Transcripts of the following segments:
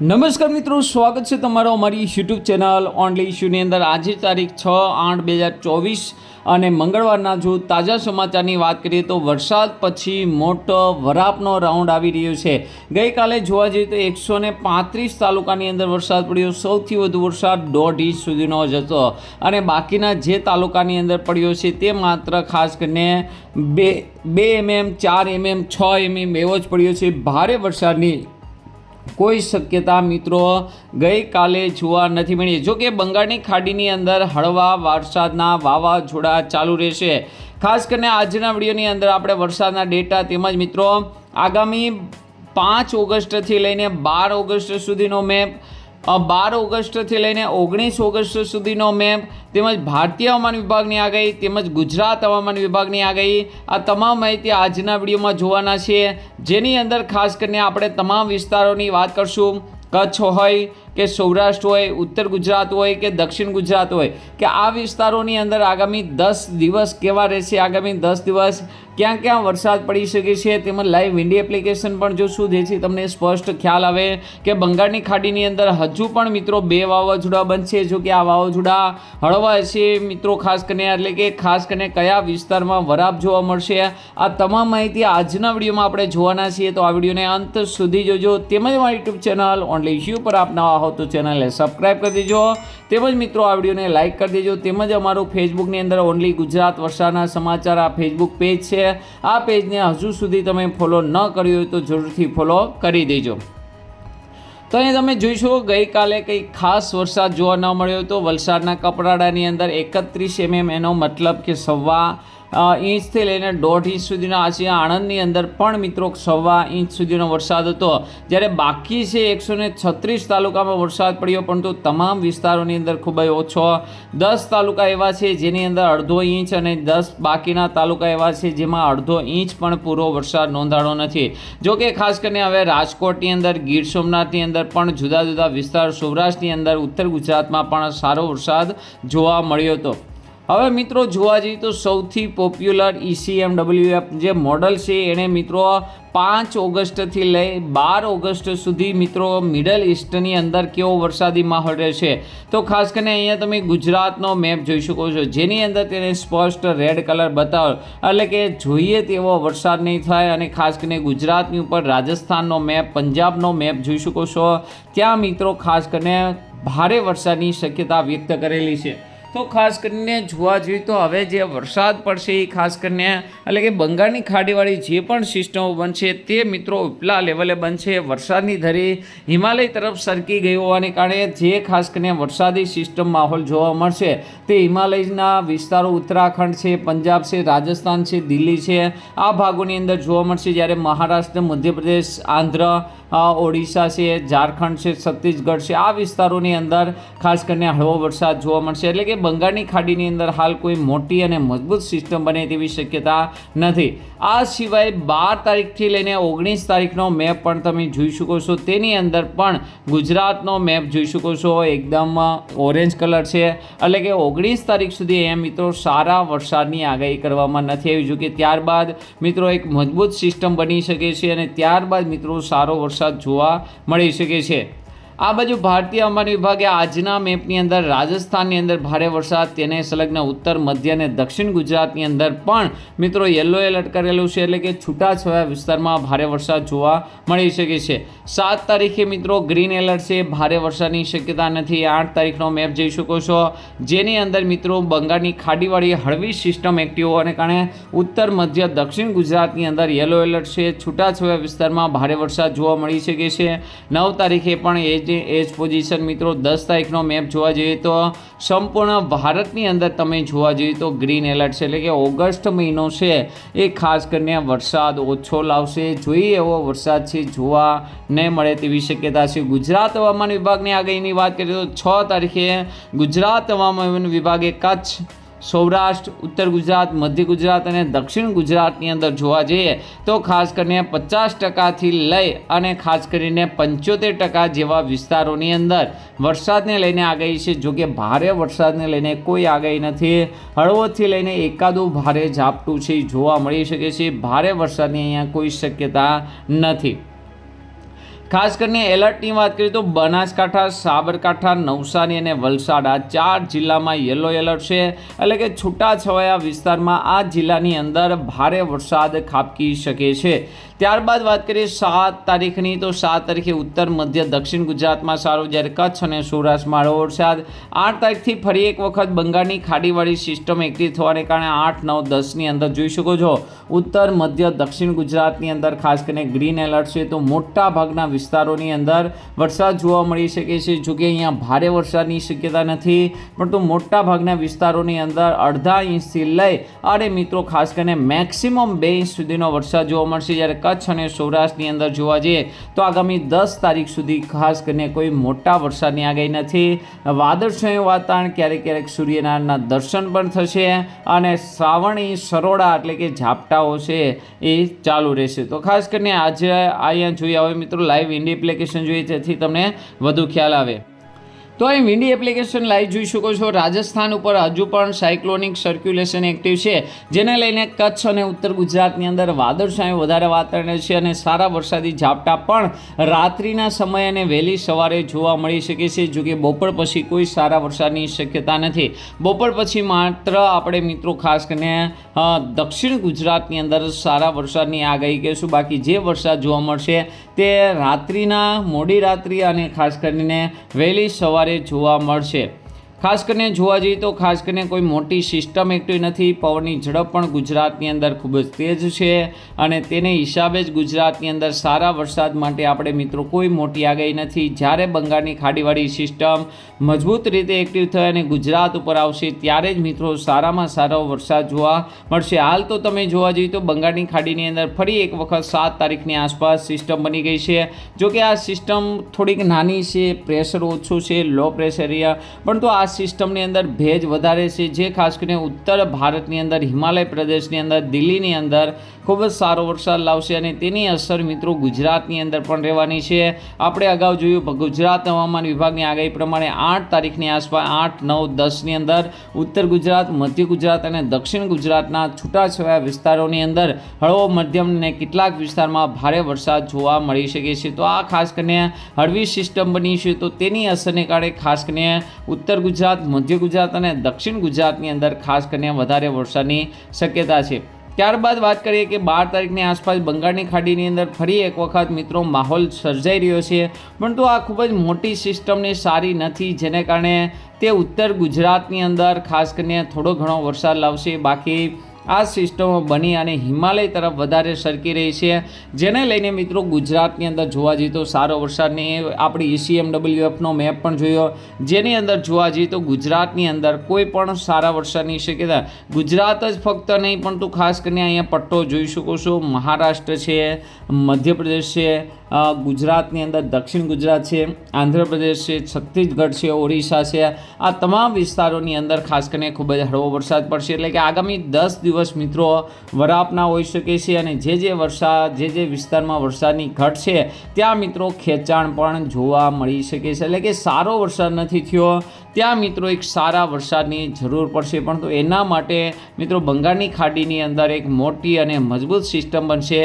નમસ્કાર મિત્રો, સ્વાગત છે તમારો અમારી યુટ્યુબ ચેનલ ઓનલી ઇશ્યુની અંદર. આજે તારીખ છ આઠ બે હજાર ચોવીસ અને મંગળવારના જો તાજા સમાચારની વાત કરીએ તો વરસાદ પછી મોટો વરાપનો રાઉન્ડ આવી રહ્યો છે. ગઈકાલે જોવા જઈએ તો એકસો ને પાંત્રીસ તાલુકાની અંદર વરસાદ પડ્યો. સૌથી વધુ વરસાદ દોઢ ઇંચ સુધીનો જ હતો અને બાકીના જે તાલુકાની અંદર પડ્યો છે તે માત્ર ખાસ કરીને બે બે એમએમ, ચાર એમએમ, છ એમએમ એવો જ પડ્યો છે. ભારે વરસાદની કોઈ શક્યતા મિત્રો ગઈકાલે જોવા નથી મળી. જો કે બંગાળની ખાડીની અંદર હળવા વરસાદના વાવાઝોડા ચાલુ રહેશે. ખાસ કરીને આજના વિડીયોની અંદર આપણે વરસાદના ડેટા તેમજ મિત્રો આગામી પાંચ ઓગસ્ટથી લઈને બાર ઓગસ્ટ સુધીનો અ, બાર ઓગસ્ટથી લઈને ઓગણીસ ઓગસ્ટ સુધીનો મેપ તેમજ ભારતીય હવામાન વિભાગની આગાહી તેમજ ગુજરાત હવામાન વિભાગની આગાહી આ તમામ માહિતી આજના વિડીયોમાં જોવાના છે. જેની અંદર ખાસ કરીને આપણે તમામ વિસ્તારોની વાત કરશું. કચ્છ હોય કે સૌરાષ્ટ્ર હોય, ઉત્તર ગુજરાત હોય કે દક્ષિણ ગુજરાત હોય, કે આ વિસ્તારોની અંદર આગામી દસ દિવસ કેવા રહેશે? આગામી દસ દિવસ ક્યાં ક્યાં વરસાદ પડી શકે છે? તેમજ લાઈવ વિન્ડી એપ્લિકેશન પણ જોશું જેથી તમને સ્પષ્ટ ખ્યાલ આવે કે બંગાળની ખાડીની અંદર હજુ પણ મિત્રો બે વાવાઝોડા બનશે. જો કે આ વાવાઝોડા હળવા છે મિત્રો, ખાસ કરીને એટલે કે ખાસ કરીને કયા વિસ્તારમાં વરાપ જોવા મળશે? આ તમામ માહિતી આજના વિડીયોમાં આપણે જોવાના છીએ. તો આ વિડીયોને અંત સુધી જોજો. તેમજ મારી યુટ્યુબ ચેનલ ઓનલી યુ પર આપ નવા હો તો ચેનલને સબસ્ક્રાઈબ કરી દેજો. તેમજ મિત્રો, આ વિડીયોને લાઇક કરી દેજો. તેમજ અમારું ફેસબુકની અંદર ઓનલી ગુજરાત વર્ષાના સમાચાર આ ફેસબુક પેજ છે. આ પેજને હજુ સુધી તમે ફોલો ન કર્યું હોય તો જરૂરથી ફોલો કરી દેજો. તો અહીં તમે જોઈશો, ગઈકાલે કંઈ ખાસ વરસાદ જોવા ન મળ્યો તો વલસાડના કપરાડાની અંદર એકત્રીસ એમએમ એનો મતલબ કે સવા ઇંચથી લઈને દોઢ ઇંચ સુધીનો આ છે આણંદની અંદર પણ મિત્રો સવા ઇંચ સુધીનો વરસાદ હતો. જ્યારે બાકી છે એકસો છત્રીસ તાલુકામાં વરસાદ પડ્યો, પરંતુ તમામ વિસ્તારોની અંદર ખૂબ જ ઓછો. દસ તાલુકા એવા છે જેની અંદર અડધો ઇંચ અને દસ બાકીના તાલુકા એવા છે જેમાં અડધો ઇંચ પણ પૂરો વરસાદ નોંધાણો નથી. જો કે ખાસ કરીને હવે રાજકોટની અંદર, ગીર સોમનાથની અંદર પણ જુદા જુદા વિસ્તાર, સૌરાષ્ટ્રની અંદર, ઉત્તર ગુજરાતમાં પણ સારો વરસાદ જોવા મળ્યો હતો. હવે મિત્રો જોવા જઈએ તો સૌથી પોપ્યુલર E ઈસીએમડબલ્યુએફ જે મોડલ છે એણે મિત્રો પાંચ ઓગસ્ટથી લઈ બાર ઓગસ્ટ સુધી મિત્રો મિડલ ઇસ્ટની અંદર કેવો વરસાદી માહોલ રહેશે? તો ખાસ કરીને અહીંયા તમે ગુજરાતનો મેપ જોઈ શકો છો. જેની અંદર તેને સ્પષ્ટ રેડ કલર બતાવો એટલે કે જોઈએ તેવો વરસાદ નહીં થાય અને ખાસ કરીને ગુજરાતની ઉપર રાજસ્થાનનો મેપ પંજાબનો મેપ જોઈ શકો છો. ત્યાં મિત્રો ખાસ કરીને ભારે વરસાદની શક્યતા વ્યક્ત કરેલી છે. તો ખાસ કરીને જોવા જોઈએ તો હવે જે વરસાદ પડશે એ ખાસ કરીને, એટલે કે બંગાળની ખાડીવાળી જે પણ સિસ્ટમો બનશે તે મિત્રો ઉપલા લેવલે બનશે. વરસાદની ધરી હિમાલય તરફ સરકી ગઈ હોવાને કારણે જે ખાસ કરીને વરસાદી સિસ્ટમ માહોલ જોવા મળશે તે હિમાલયના વિસ્તારો ઉત્તરાખંડ છે, પંજાબ છે, રાજસ્થાન છે, દિલ્હી છે. આ ભાગોની અંદર જોવા મળશે જ્યારે મહારાષ્ટ્ર, મધ્યપ્રદેશ, આંધ્ર ઓડિશા છે, ઝારખંડ છે, છત્તીસગઢ છે, આ વિસ્તારોની અંદર ખાસ કરીને હળવો વરસાદ જોવા મળશે. એટલે કે બંગાળની ખાડીની અંદર હાલ કોઈ મોટી અને મજબૂત સિસ્ટમ બને તેવી શક્યતા નથી. આ સિવાય બાર તારીખથી લઈને ઓગણીસ તારીખનો મેપ પણ તમે જોઈ શકો છો. તેની અંદર પણ ગુજરાતનો મેપ જોઈ શકો છો. એકદમ ઓરેન્જ કલર છે. એટલે કે ઓગણીસ તારીખ સુધી એ મિત્રો સારા વરસાદની આગાહી કરવામાં નથી આવી. જો કે ત્યારબાદ મિત્રો એક મજબૂત સિસ્ટમ બની શકે છે અને ત્યારબાદ મિત્રો સારો વરસાદ જોવા મળી શકે છે. આ બાજુ ભારતીય હવામાન વિભાગે આજના મેપની અંદર રાજસ્થાનની અંદર ભારે વરસાદ તેને સંલગ્ન ઉત્તર, મધ્ય અને દક્ષિણ ગુજરાતની અંદર પણ મિત્રો યલો એલર્ટ કરેલું છે એટલે કે છૂટાછવાયા વિસ્તારમાં ભારે વરસાદ જોવા મળી શકે છે. સાત તારીખે મિત્રો ગ્રીન એલર્ટ છે, ભારે વરસાદની શક્યતા નથી. આઠ તારીખનો મેપ જઈ શકો છો, જેની અંદર મિત્રો બંગાળની ખાડીવાળી હળવી સિસ્ટમ એક્ટિવ હોવાને કારણે ઉત્તર, મધ્ય, દક્ષિણ ગુજરાતની અંદર યલો એલર્ટ છે. છૂટાછવાયા વિસ્તારમાં ભારે વરસાદ જોવા મળી શકે છે. નવ તારીખે પણ એ જ એજ પોઝિશન મિત્રો, દસ તારીખનો મેપ જોવા જઈએ તો સંપૂર્ણ ભારતની અંદર તમે જોવા જઈએ તો ગ્રીન એલર્ટ છે. એટલે કે ઓગસ્ટ મહિનો છે, એ ખાસ કરીને વરસાદ ઓછો લાવશે. જોઈએ એવો વરસાદ છે જોવા નહીં મળે તેવી શક્યતા છે. ગુજરાત હવામાન વિભાગની આગાહીની વાત કરીએ તો છ તારીખે ગુજરાત હવામાન વિભાગે કચ્છ સૌરાષ્ટ્ર, ઉત્તર ગુજરાત, મધ્ય ગુજરાત અને દક્ષિણ ગુજરાતની અંદર જોવા જઈએ તો ખાસ કરીને પચાસ ટકાથી લઈ અને ખાસ કરીને પંચોતેર ટકા જેવા વિસ્તારોની અંદર વરસાદને લઈને આગાહી છે. જોકે ભારે વરસાદને લઈને કોઈ આગાહી નથી. હળવોથી લઈને એકાદું ભારે ઝાપટું છે, જોવા મળી શકે છે. ભારે વરસાદની અહીંયા કોઈ શક્યતા નથી. ખાસ કરીને એલર્ટની વાત કરીએ તો બનાસકાંઠા, સાબરકાંઠા, નવસારી અને વલસાડ આ ચાર જિલ્લામાં યલો એલર્ટ છે. એટલે કે છૂટાછવાયા વિસ્તારમાં આ જિલ્લાની અંદર ભારે વરસાદ ખાબકી શકે છે. ત્યારબાદ વાત કરીએ સાત તારીખની, તો સાત તારીખે ઉત્તર, મધ્ય, દક્ષિણ ગુજરાતમાં સારું જ્યારે કચ્છ અને સૌરાષ્ટ્રમાં હળવો વરસાદ. આઠ તારીખથી ફરી એક વખત બંગાળની ખાડીવાળી સિસ્ટમ એક્ટિવ થવાને કારણે આઠ, નવ, દસની અંદર જોઈ શકો છો. ઉત્તર, મધ્ય, દક્ષિણ ગુજરાતની અંદર ખાસ કરીને ગ્રીન એલર્ટ છે. તો મોટા ભાગના વિસ્તારોની અંદર વરસાદ જોવા મળી શકે છે. જો કે અહીંયા ભારે વરસાદની શક્યતા નથી, પરંતુ મોટા ભાગના વિસ્તારોની અંદર અડધા ઇંચથી લઈ અને મિત્રો, ખાસ કરીને મેક્સિમમ બે ઇંચ સુધીનો વરસાદ જોવા મળશે. જ્યારે કચ્છ અને સૌરાષ્ટ્રની અંદર જોવા જઈએ તો આગામી દસ તારીખ સુધી ખાસ કરીને કોઈ મોટા વરસાદની આગાહી નથી. વાદળછાયું વાતાવરણ ક્યારેક ક્યારેક સૂર્યનારાયણના દર્શન પણ થશે અને શ્રાવણી સરોડા એટલે કે ઝાપટાઓ છે એ ચાલુ રહેશે. તો ખાસ કરીને આજે અહીંયા જોઈએ હવે મિત્રો લાઈવ ઇન્ડી એપ્લિકેશન જોઈએ જેથી તમને વધુ ખ્યાલ આવે. તો અહીં વિન્ડી એપ્લિકેશન લાઈવ જોઈ શકો છો. રાજસ્થાન ઉપર હજુ પણ સાયક્લોનિક સર્ક્યુલેશન એક્ટિવ છે. જેને લઈને કચ્છ અને ઉત્તર ગુજરાતની અંદર વાદળછાયું વધારે વાતાવરણ છે અને સારા વરસાદી ઝાપટા પણ રાત્રિના સમયે અને વહેલી સવારે જોવા મળી શકે છે. જો કે બપોર પછી કોઈ સારા વરસાદની શક્યતા નથી. બપોર પછી માત્ર આપણે મિત્રો ખાસ કરીને દક્ષિણ ગુજરાતની અંદર સારા વરસાદની આગાહી કહીશું બાકી જે વરસાદ જોવા મળશે તે રાત્રિના મોડી રાત્રિ અને ખાસ કરીને વહેલી સવારે જોવા મળશે. ખાસ કરીને જોવા જઈએ તો ખાસ કરીને કોઈ મોટી સિસ્ટમ એક્ટિવ નથી. પવનની ઝડપ પણ ગુજરાતની અંદર ખૂબ જ તેજ છે અને તેને હિસાબે જ ગુજરાતની અંદર સારા વરસાદ માટે આપણે મિત્રો કોઈ મોટી આગાહી નથી. જ્યારે બંગાળની ખાડીવાળી સિસ્ટમ મજબૂત રીતે એક્ટિવ થઈ અને ગુજરાત ઉપર આવશે, ત્યારે જ મિત્રો સારામાં સારો વરસાદ જોવા મળશે. હાલ તો તમે જોવા જઈએ તો બંગાળની ખાડીની અંદર ફરી એક વખત સાત તારીખની આસપાસ સિસ્ટમ બની ગઈ છે. જોકે આ સિસ્ટમ થોડીક નાની છે પ્રેશર ઓછું છે લો પ્રેશર એરિયા તો આ સિસ્ટમની અંદર ભેજ વધારે છે, જે ખાસ કરીને ઉત્તર ભારતની અંદર, હિમાલય પ્રદેશની અંદર, દિલ્હીની અંદર ખૂબ જ સારો વરસાદ લાવશે અને તેની અસર મિત્રો ગુજરાતની અંદર પણ રહેવાની છે. આપણે અગાઉ જોયું ગુજરાત હવામાન વિભાગની આગાહી પ્રમાણે આઠ તારીખની આસપાસ આઠ, નવ, દસની અંદર ઉત્તર ગુજરાત, મધ્ય ગુજરાત અને દક્ષિણ ગુજરાતના છૂટાછવાયા વિસ્તારોની અંદર હળવો મધ્યમ અને કેટલાક વિસ્તારમાં ભારે વરસાદ જોવા મળી શકે છે. તો આ ખાસ કરીને હળવી સિસ્ટમ બની છે, તો તેની અસરને કારણે ખાસ કરીને ઉત્તર ગુજરાત મધ્ય ગુજરાત અને દક્ષિણ ગુજરાતની અંદર ખાસ કરીને વધારે વરસાદની શક્યતા છે. ત્યારબાદ વાત કરીએ કે બાર તારીખની આસપાસ બંગાળની ખાડીની અંદર ફરી એક વખત મિત્રો માહોલ સર્જાઈ રહ્યો છે. પરંતુ આ ખૂબ જ મોટી સિસ્ટમની સારી નથી, જેને કારણે તે ઉત્તર ગુજરાતની અંદર ખાસ કરીને થોડો ઘણો વરસાદ લાવશે. બાકી આ સિસ્ટમો બની અને હિમાલય તરફ વધારે સરકી રહી છે. જેને લઈને મિત્રો ગુજરાતની અંદર જોવા જઈએ તો સારો વરસાદની આપણી ઈસીએમડબલ્યુએફનો મેપ પણ જોયો. જેની અંદર જોવા જઈએ તો ગુજરાતની અંદર કોઈ પણ સારા વરસાદની શક્યતા ગુજરાત જ ફક્ત નહીં, પણ તું ખાસ કરીને અહીંયા પટ્ટો જોઈ શકો છો. મહારાષ્ટ્ર છે, મધ્યપ્રદેશ છે ગુજરાતની અંદર દક્ષિણ ગુજરાત છે, આંધ્રપ્રદેશ છે, છત્તીસગઢ છે ઓરિસ્સા છે. આ તમામ વિસ્તારોની અંદર ખાસ કરીને ખૂબ જ હળવો વરસાદ પડશે. એટલે કે આગામી દસ દિવસ મિત્રો વરાપના હોઈ શકે છે અને જે જે વરસાદ, જે જે વિસ્તારમાં વરસાદની ઘટ છે, ત્યાં મિત્રો ખેંચાણ પણ જોવા મળી શકે છે. એટલે કે સારો વરસાદ નથી થયો. ત્યાં મિત્રો એક સારા વરસાદની જરૂર પડશે. પણ તો એના માટે મિત્રો બંગાળની ખાડીની અંદર એક મોટી અને મજબૂત સિસ્ટમ બનશે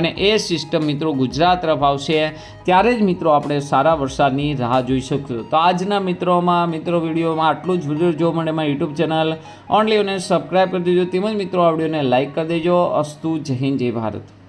અને એ સિસ્ટમ મિત્રો ગુજરાત તરફ આવશે. ત્યારે જ મિત્રો આપણે સારા વરસાદની રાહ જોઈ શકશું. તો આજના મિત્રોમાં, મિત્રો વિડીયોમાં આટલું જ વીડિયો જોવા માટે મારી યુટ્યુબ ચેનલ ઓનલી અને સબસ્ક્રાઈબ કરી દેજો. તેમજ મિત્રો આ વિડીયોને લાઇક કરી દેજો. અસ્તુ જય હિન્દ, જય ભારત.